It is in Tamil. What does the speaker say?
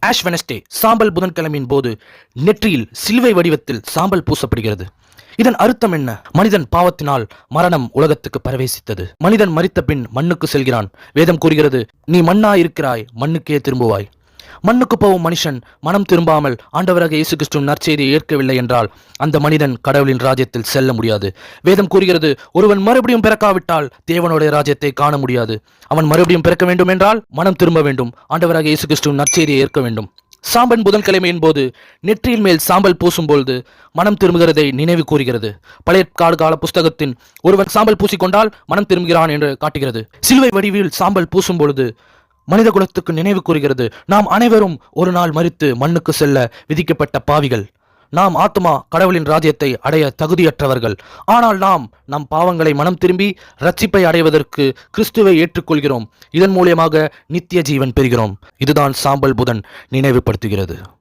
ஆஷ் வெனஸ்டே சாம்பல் புதன்கிழமையின் போது நெற்றியில் சிலுவை வடிவத்தில் சாம்பல் பூசப்படுகிறது. இதன் அர்த்தம் என்ன? மனிதன் பாவத்தினால் மரணம் உலகத்துக்கு பரவேசித்தது. மனிதன் மறித்த பின் மண்ணுக்கு செல்கிறான். வேதம் கூறுகிறது நீ மண்ணா இருக்கிறாய் மண்ணுக்கே திரும்புவாய். மண்ணுக்கு போகும் மனுஷன் மனம் திரும்பாமல் ஆண்டவராக இயேசு கிறிஸ்து நற்செய்தியை ஏற்கவில்லை என்றால் அந்த மனிதன் கடவுளின் ராஜ்யத்தில் செல்ல முடியாது. வேதம் கூறுகிறது ஒருவன் மறுபடியும் பிறக்காவிட்டால் தேவனுடைய ராஜ்யத்தை காண முடியாது. அவன் மறுபடியும் பிறக்க வேண்டும் என்றால் மனம் திரும்ப வேண்டும். ஆண்டவராக இயேசு கிறிஸ்து நற்செய்தியை ஏற்க வேண்டும். சாம்பன் புதன்கிழமையின் போது நெற்றியின் மேல் சாம்பல் பூசும்பொழுது மனம் திரும்புகிறதை நினைவு கூறுகிறது. பழைய கால கால புஸ்தகத்தின் ஒருவன் சாம்பல் பூசிக்கொண்டால் மனம் திரும்புகிறான் என்று காட்டுகிறது. சிலுவை வடிவில் சாம்பல் பூசும் பொழுது மனித குலத்துக்கு நினைவு கூறுகிறது. நாம் அனைவரும் ஒரு நாள் மறித்து மண்ணுக்கு செல்ல விதிக்கப்பட்ட பாவிகள். நாம் ஆத்மா கடவுளின் ராஜ்யத்தை அடைய தகுதியற்றவர்கள். ஆனால் நாம் நம் பாவங்களை மனம் திரும்பி ரட்சிப்பை அடைவதற்கு கிறிஸ்துவை ஏற்றுக்கொள்கிறோம். இதன் மூலியமாக நித்திய ஜீவன் பெறுகிறோம். இதுதான் சாம்பல் புதன் நினைவுபடுத்துகிறது.